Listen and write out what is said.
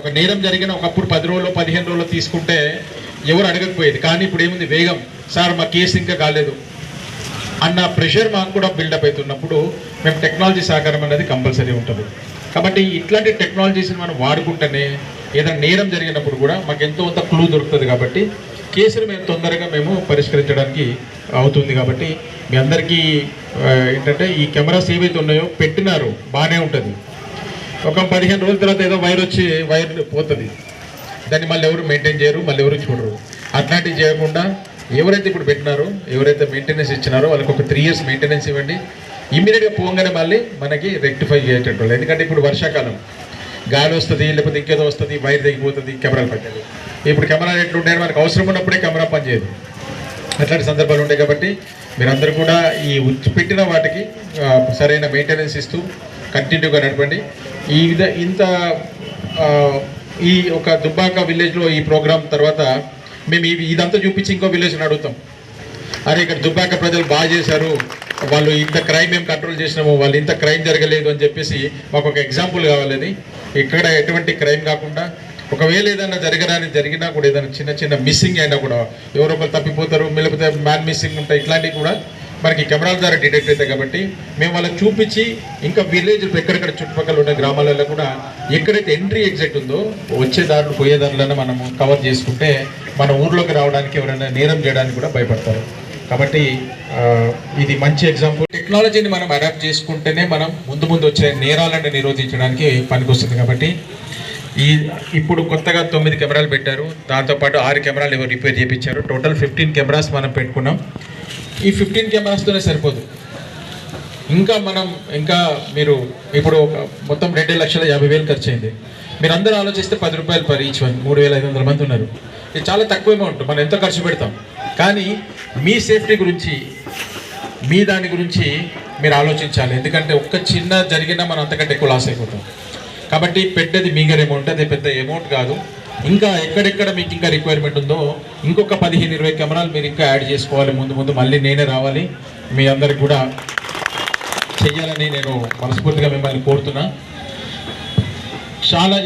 ఒక నేరం జరిగిన ఒకప్పుడు పది రోజులు పదిహేను రోజులు తీసుకుంటే ఎవరు అడగకపోయేది. కానీ ఇప్పుడు ఏముంది? వేగం. సార్ మా కేసు ఇంకా కాలేదు. అన్న ప్రెషర్ మాకు కూడా బిల్డప్ అవుతున్నప్పుడు మేము టెక్నాలజీ సహకారం అనేది కంపల్సరీ ఉంటుంది. కాబట్టి ఇట్లాంటి టెక్నాలజీస్ని మనం వాడుకుంటేనే ఏదైనా నేరం జరిగినప్పుడు కూడా మాకు ఎంతో కొంత క్లూ దొరుకుతుంది కాబట్టి కేసులు మేము తొందరగా మేము పరిష్కరించడానికి అవుతుంది కాబట్టి మీ అందరికీ ఏంటంటే ఈ కెమెరాస్ ఏవైతే ఉన్నాయో పెట్టినారు బాగానే ఉంటుంది. ఒక పదిహేను రోజుల తర్వాత ఏదో వైర్ వచ్చి వైర్ పోతుంది. దాన్ని మళ్ళీ ఎవరు మెయింటైన్ చేయరు మళ్ళీ ఎవరు చూడరు. అట్లాంటివి చేయకుండా ఎవరైతే ఇప్పుడు పెట్టినారో ఎవరైతే మెయింటెనెన్స్ ఇచ్చినారో వాళ్ళకి ఒక త్రీ ఇయర్స్ మెయింటెనెన్స్ ఇవ్వండి. ఇమీడియట్గా పోగానే మళ్ళీ మనకి రెక్టిఫై చేసేటట్టు. ఎందుకంటే ఇప్పుడు వర్షాకాలం. గాలి వస్తుంది లేకపోతే ఇంకేదో వస్తుంది వైర్ తెగిపోతుంది కెమెరాలు పట్టేది. ఇప్పుడు కెమెరా ఎట్లుంటాయని మనకు అవసరం ఉన్నప్పుడే కెమెరా పనిచేయదు. అట్లాంటి సందర్భాలు ఉంటాయి కాబట్టి మీరందరూ కూడా ఈ ఉచ్- పెట్టిన వాటికి సరైన మెయింటెనెన్స్ ఇస్తూ కంటిన్యూగా నడపండి. ఈ విధ ఇంత ఈ ఒక దుబ్బాక విలేజ్లో ఈ ప్రోగ్రాం తర్వాత మేము ఇవి ఇదంతా చూపించి ఇంకో విలేజ్ని అడుగుతాం. అరే ఇక్కడ దుబ్బాక ప్రజలు బాగా చేశారు. వాళ్ళు ఇంత క్రైమ్ మేము కంట్రోల్ చేసినాము. వాళ్ళు ఇంత క్రైమ్ జరగలేదు అని చెప్పేసి మాకు ఒక ఎగ్జాంపుల్ కావాలని. ఇక్కడ ఎటువంటి క్రైమ్ కాకుండా ఒకవేళ ఏదైనా జరగడానికి జరిగినా కూడా ఏదైనా చిన్న చిన్న మిస్సింగ్ అయినా కూడా ఎవరో ఒకరు తప్పిపోతారు లేకపోతే మ్యాన్ మిస్సింగ్ ఉంటాయి ఇట్లాంటివి కూడా మనకి కెమెరాల ద్వారా డిటెక్ట్ అవుతాయి కాబట్టి మేము వాళ్ళకి చూపించి ఇంకా విలేజ్ ఎక్కడెక్కడ చుట్టుపక్కల ఉన్న గ్రామాలలో కూడా ఎక్కడైతే ఎంట్రీ ఎగ్జిట్ ఉందో వచ్చే దారులు పోయే దారులను మనము కవర్ చేసుకుంటే మన ఊర్లోకి రావడానికి ఎవరైనా నేరం చేయడానికి కూడా భయపడతారు. కాబట్టి ఇది మంచి ఎగ్జాంపుల్ టెక్నాలజీని మనం అడాప్ట్ చేసుకుంటేనే మనం ముందు ముందు వచ్చే నేరాలను నిరోధించడానికి పనికొస్తుంది కాబట్టి ఈ ఇప్పుడు కొత్తగా తొమ్మిది కెమెరాలు పెట్టారు. దాంతోపాటు ఆరు కెమెరాలు ఎవరు రిపేర్ చేయించారు టోటల్ ఫిఫ్టీన్ కెమెరాస్ మనం పెట్టుకున్నాం. ఈ ఫిఫ్టీన్ కెమెరాస్తోనే సరిపోదు. ఇంకా మనం ఇంకా మీరు ఇప్పుడు ఒక మొత్తం రెండు లక్షల యాభై వేలు ఖర్చు అయింది మీరు అందరూ ఆలోచిస్తే పది రూపాయలు పర్ ఈచ్ వన్ మూడు వేల ఐదు వందల మంది ఉన్నారు. ఇది చాలా తక్కువ అమౌంట్ మనం ఎంతో ఖర్చు పెడతాం. కానీ మీ సేఫ్టీ గురించి మీ దాని గురించి మీరు ఆలోచించాలి. ఎందుకంటే ఒక్క చిన్న జరిగినా మనం అంతకంటే ఎక్కువ లాస్ అయిపోతాం. కాబట్టి పెద్దది మీగర్ అమౌంట్ అది పెద్ద అమౌంట్ కాదు. ఇంకా ఎక్కడెక్కడ మీకు ఇంకా రిక్వైర్మెంట్ ఉందో ఇంకొక పదిహేను ఇరవై కెమెరాలు మీరు ఇంకా యాడ్ చేసుకోవాలి. ముందు ముందు మళ్ళీ నేనే రావాలి. మీ అందరికి కూడా చెయ్యాలని నేను మనస్ఫూర్తిగా మిమ్మల్ని కోరుతున్నా. చాలా